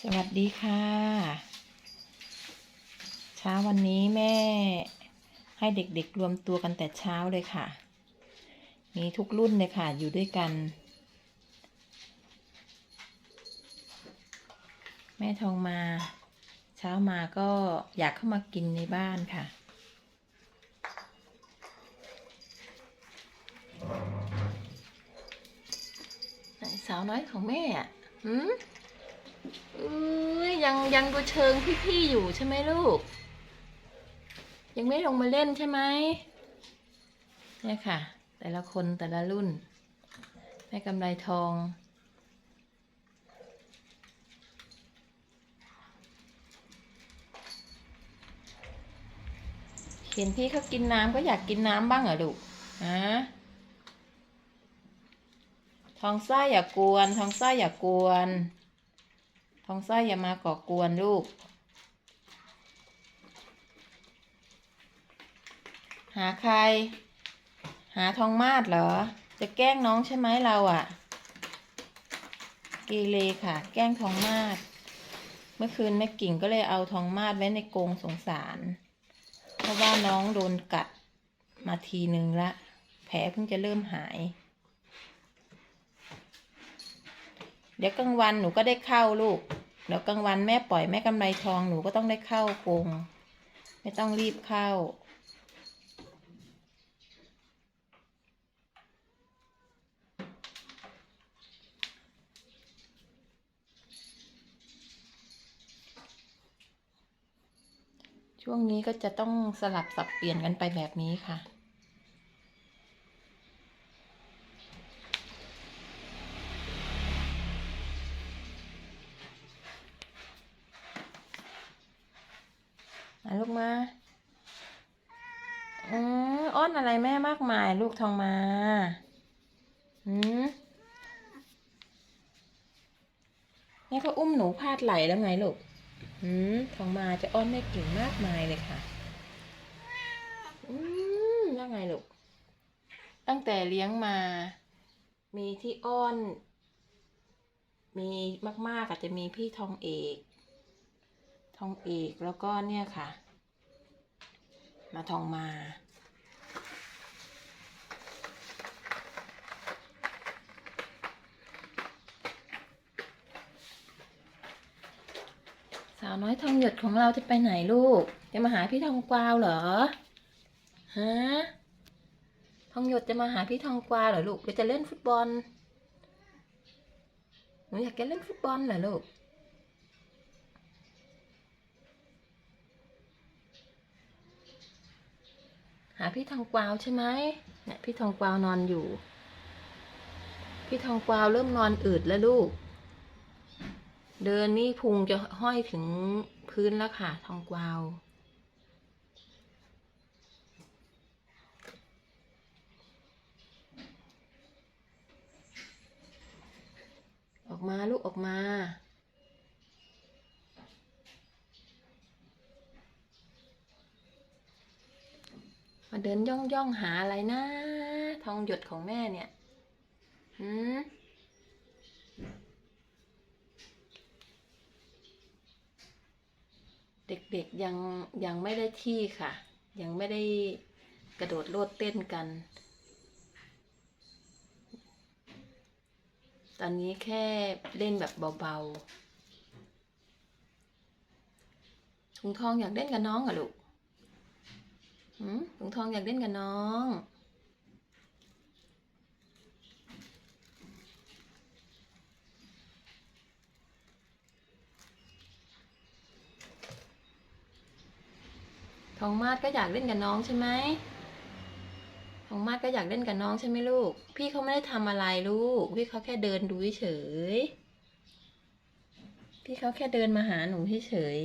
สวัสดีค่ะ เช้าวันนี้แม่ให้เด็กๆรวมตัวกันแต่เช้าเลยค่ะ มีทุกรุ่นเลยค่ะ อยู่ด้วยกัน แม่ทองมา เช้ามาก็อยากเข้ามากินในบ้านค่ะสาวน้อยของแม่อะหืมอุ้ ยยังยังดูเชิงพี่ๆอยู่ใช่ไหมลูก ยังไม่ลงมาเล่นใช่ไหมเนี่ยค่ะ แต่ละคนแต่ละรุ่นแม่กำไรทอง เห็นพี่เขากินน้ำก็อยากกินน้ำบ้างเหรอลูกฮะทองไส้อย่ากวน ทองไส้อย่ากวน องไส้อยอย่ามาก่อกวนลูก หาใคร หาทองมาดเหรอ จะแกล้งน้องใช่ไหมเราอะ่ะเกเรค่ะ แกล้งทองมาด เมื่อคืนแม่กิ่งก็เลยเอาทองมาดไว้ในกรงสงสาร เพราะว่าน้องโดนกัดมาทีนึงละ แผลเพิ่งจะเริ่มหาย เดี๋ยวกลางวันหนูก็ได้เข้าลูก เดี๋ยวกลางวันแม่ปล่อยแม่กำไรทองหนูก็ต้องได้เข้ากรงไม่ต้องรีบเข้า ช่วงนี้ก็จะต้องสลับสับเปลี่ยนกันไปแบบนี้ค่ะ ลูกมาอืออ้อนอะไรแม่มากมาย ลูกทองมาอืมแม่ก็อุ้มหนูพาดไหลแล้วไงลูกอืมทองมาจะอ้อนแม่เก่งมากมายเลยค่ะอืมยังไงลูก ตั้งแต่เลี้ยงมา มีที่อ้อน มีมากๆอาจจะมีพี่ทองเอก ทองเอกแล้วก็เนี่ยค่ะ มาทองมา สาวน้อยทองหยดของเราจะไปไหนลูก จะมาหาพี่ทองกวาวเหรอ ฮะ ทองหยดจะมาหาพี่ทองกวาวเหรอลูกเดี๋ยวจะเล่นฟุตบอลหนูอยากจะเล่นฟุตบอลเหรอลูกาพี่ทองกวาวใช่ไหมเนี่ยพี่ทองกวาวนอนอยู่ พี่ทองกวาวเริ่มนอนอืดแล้วลูก เดินนี่พุงจะห้อยถึงพื้นแล้วค่ะ ทองกวาวออกมาลูกออกมา เดินย่องย่องหาอะไรนะ ทองหยดของแม่เนี่ยหืมเด็กๆยังยังไม่ได้ที่ค่ะ ยังไม่ได้กระโดดโลดเต้นกัน ตอนนี้แค่เล่นแบบเบาๆถุงทองอยากเล่นกับน้องเหรอลูก ถุงทองอยากเล่นกับน้อง ทองมาดก็อยากเล่นกับน้องใช่ไหมทองมาดก็อยากเล่นกับน้องใช่ไหมลูก พี่เขาไม่ได้ทำอะไรลูก พี่เขาแค่เดินดูเฉย พี่เขาแค่เดินมาหาหนูเฉย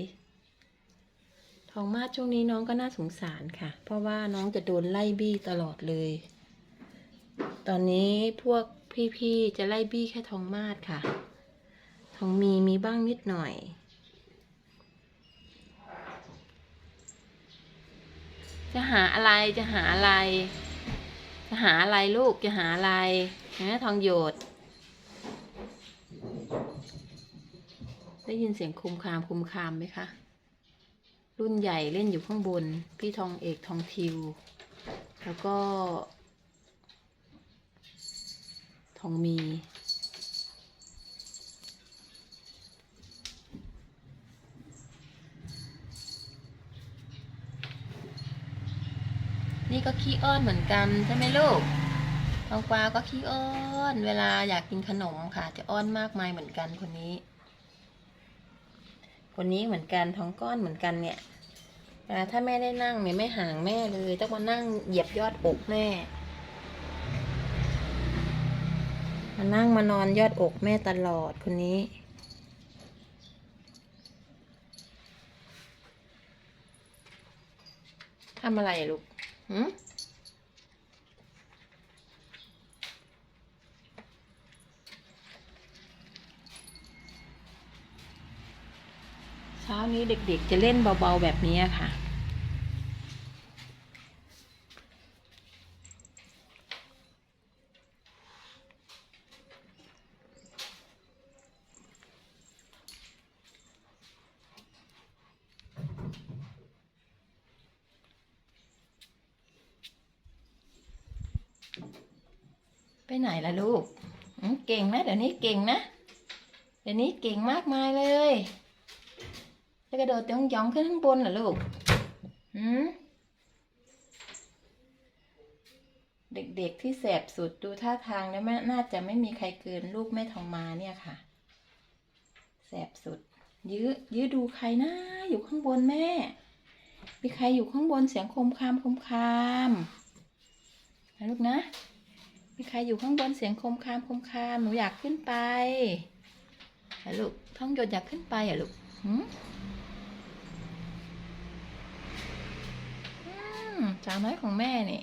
ๆทองมาช่วงนี้น้องก็น่าสงสารค่ะ เพราะว่าน้องจะโดนไล่บี้ตลอดเลย ตอนนี้พวกพี่ๆจะไล่บี้แค่ทองมาดค่ะ ทองมีมีบ้างนิดหน่อยจะหาอะไรจะหาอะไร จะหาอะไรลูกจะหาอะไรฮะทองหยด ได้ยินเสียงคุมคามคุมคามไหมคะ รุ่นใหญ่เล่นอยู่ข้างบน พี่ทองเอกทองทิว แล้วก็ ทองมี นี่ก็ขี้อ้อนเหมือนกันใช่ไหมลูกทองกวาก็ขี้อ้อน เวลาอยากกินขนมค่ะ จะอ้อนมากมายเหมือนกันคนนี้ คนนี้เหมือนกันท้องก้อนเหมือนกันเนี่ยเวลาถ้าแม่ได้นั่งเนี่ยไม่ห่างแม่เลย ต้องมานั่งเหยียบยอดอกแม่มานั่งมานอนยอดอกแม่ตลอดคนนี้ ทำอะไรลูกหืม ช้านี้เด็กๆ จะเล่นเบาๆแบบนี้ค่ะ ไปไหนล่ะลูก เก่งนะ เดี๋ยวนี้เก่งนะ เดี๋ยวนี้เก่งมากมายเลย กระโดดตียงยองขึ้นข้างบนเหรอลูกหืมเด็กๆที่แสบสุดดูท่าทางแล้วแม่น่าจะไม่มีใครเกินลูกแม่ทองมาเนี่ยค่ะ แสบสุด ยื้อยื้อดูใครนะอยู่ข้างบนแม่ มีใครอยู่ข้างบนเสียงคมคามคมคามนะลูกนะ มีใครอยู่ข้างบนเสียงคมคามคมคามหนูอยากขึ้นไปเหรอลูกท้องหยดอยากขึ้นไปเหรอลูกหืมอื มสาวน้อยของแม่นี่